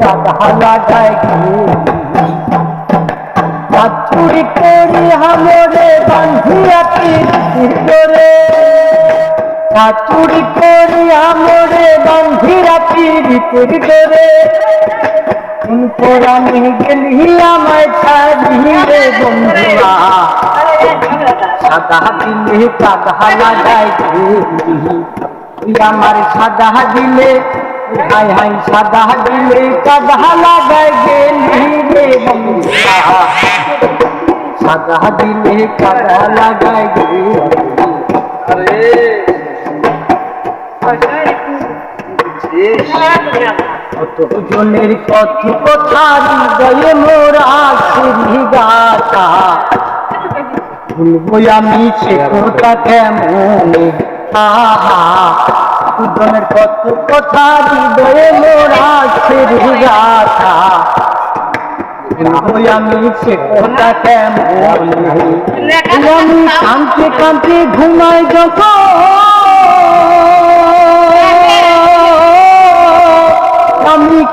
কাদা লাগায় চুরি করি হামরে বান্ধিয়া করে চুরি করি হামরে বান্ধিয়া পিরিতির করে কোরআনে গেলি আমায় ছাড়িয়ে বন্ধুয়া সাদা দিলে কাদা লাগাই তুই আমার সাদা দিলে হাই হাই সাদা দিলে কাদা লাগাই গেলি রে সাদা দিলে কাদা লাগাই গেলি কত জনের কত কথা হৃদয়ে মোরা সিঁড়ি গাছা ভুলবো আমি সে কথা কেমন? দুজনের কত কথা হৃদয়ে মোরা সিঁড়ি গাছা ভুলবো আমি সে কথা কেমন? আমি কান্তি কান্তি ঘুমাই যখন।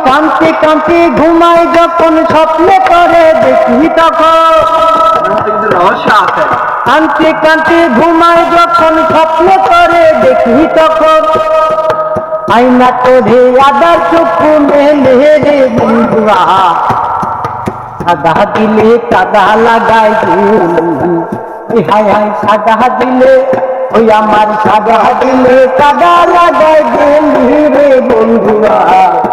কান্তি কান্তি ঘুমাই যখন স্বপ্নে করে দেখি তখন। কিন্তু ঘুমাই যখন স্বপ্ন করে দেখি তখন। আইনা তোরে আদার চক্ষু মেলে রে বন্ধুয়া সাদা দিলে। কাদা লাগাই হাই সাদা দিলে ওই আমার সাদা দিলে কাদা লাগাই রে দিলি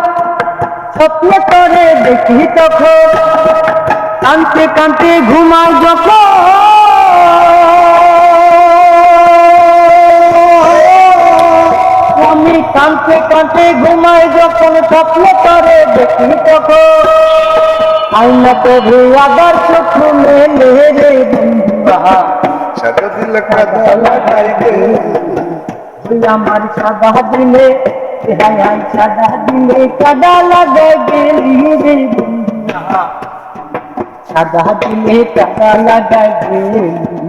স্বপ্ন করে দেখি তখন। কানতে কানতে ঘুমাই যখন। আমি কানতে কানতে ঘুমাই যখন স্বপ্ন করে দেখি তখন। আইনা তো আবার চোখ মেলে রে সাদা দিল কাদা আমার সাদা দিলে হাই সাদা দিলে কাদা লাগা গেলি রে সাদা দিলে কাদা লাগা গেলি।